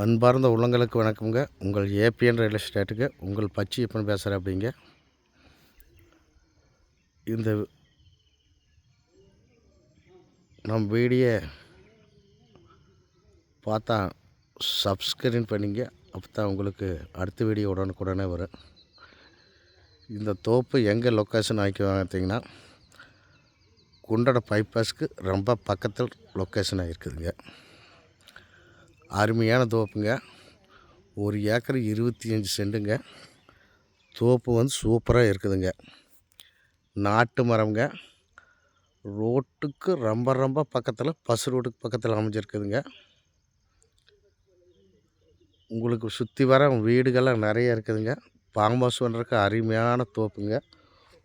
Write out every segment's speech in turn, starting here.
அன்பார்ந்த உள்ளங்களுக்கு வணக்கம்ங்க. உங்கள் ஏபிஎன் ரியல் எஸ்டேட்டுக்கு உங்கள் பச்சி எப்பன்னு பேசுகிறேன் அப்படிங்க இந்த நம் வீடியோ பார்த்தா சப்ஸ்கிரைப் பண்ணிங்க. அப்போ தான் உங்களுக்கு அடுத்த வீடியோ உடனுக்குடனே வரும். இந்த தோப்பு எங்கே லொக்கேஷன் ஆக்கி பார்த்தீங்கன்னா குண்டட பைபாஸ்க்கு ரொம்ப பக்கத்தில் லொக்கேஷன் ஆகிருக்குதுங்க. அருமையான தோப்புங்க. ஒரு ஏக்கர் இருபத்தி அஞ்சு சென்ட்டுங்க தோப்பு வந்து சூப்பராக இருக்குதுங்க. நாட்டு மரம்ங்க. ரோட்டுக்கு ரொம்ப ரொம்ப பக்கத்தில் பஸ் ரோட்டுக்கு பக்கத்தில் அமைஞ்சிருக்குதுங்க. உங்களுக்கு சுற்றி வர வீடுகள்லாம் நிறைய இருக்குதுங்க. ஃபார்ம் பண்ணுறதுக்கு அருமையான தோப்புங்க.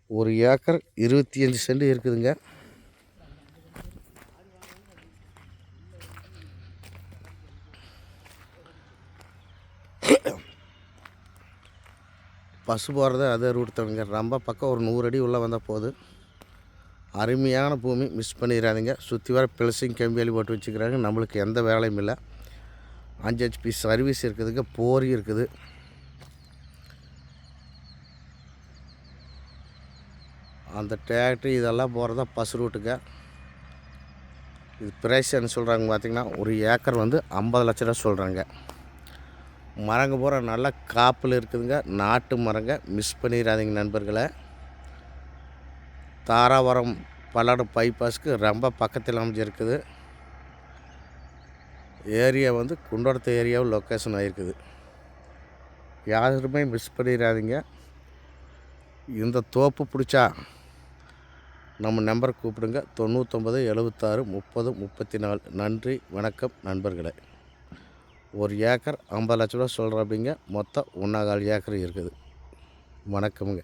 ஒரு ஏக்கர் இருபத்தி அஞ்சு சென்ட் இருக்குதுங்க. பஸ்ஸு போகிறது அதே ரூட் தவிங்க ரொம்ப பக்கம் ஒரு நூறு அடி உள்ளே வந்தால் போதும். அருமையான பூமி. மிஸ் பண்ணிடாதீங்க. சுற்றி வர பிளஸிங் கம்பியலி போட்டு வச்சுக்கிறாங்க. நம்மளுக்கு எந்த வேலையும் இல்லை. அஞ்சு ஹெச்பி சர்வீஸ் இருக்குதுங்க. போரி இருக்குது. அந்த டிராக்டர் இதெல்லாம் போகிறதா பஸ் ரூட்டுங்க. இது ப்ரைஸ் என்ன சொல்கிறாங்க பார்த்தீங்கன்னா ஒரு ஏக்கர் வந்து ஐம்பது லட்ச ரூபா சொல்கிறாங்க. மரங்க பூரா நல்லா காப்பில் இருக்குதுங்க. நாட்டு மரங்க. மிஸ் பண்ணிடாதீங்க நண்பர்களை. தாராபுரம் பல்லடம் பைபாஸ்க்கு ரொம்ப பக்கத்தில் அமைஞ்சிருக்குது. ஏரியா வந்து குண்டோடத்து ஏரியாவும் லொக்கேஷன் ஆகிருக்குது யாருமே மிஸ் பண்ணிடாதீங்க. இந்த தோப்பு பிடிச்சா நம்ம நம்பர் கூப்பிடுங்க. தொண்ணூற்றொம்பது எழுபத்தாறு முப்பது முப்பத்தி நாலு. நன்றி வணக்கம் நண்பர்களே. ஒரு ஏக்கர் ஐம்பது லட்ச ரூபா சொல்கிறப்பீங்க மொத்தம் ஒன்றா ஏக்கர் இருக்குது. வணக்கமுங்க.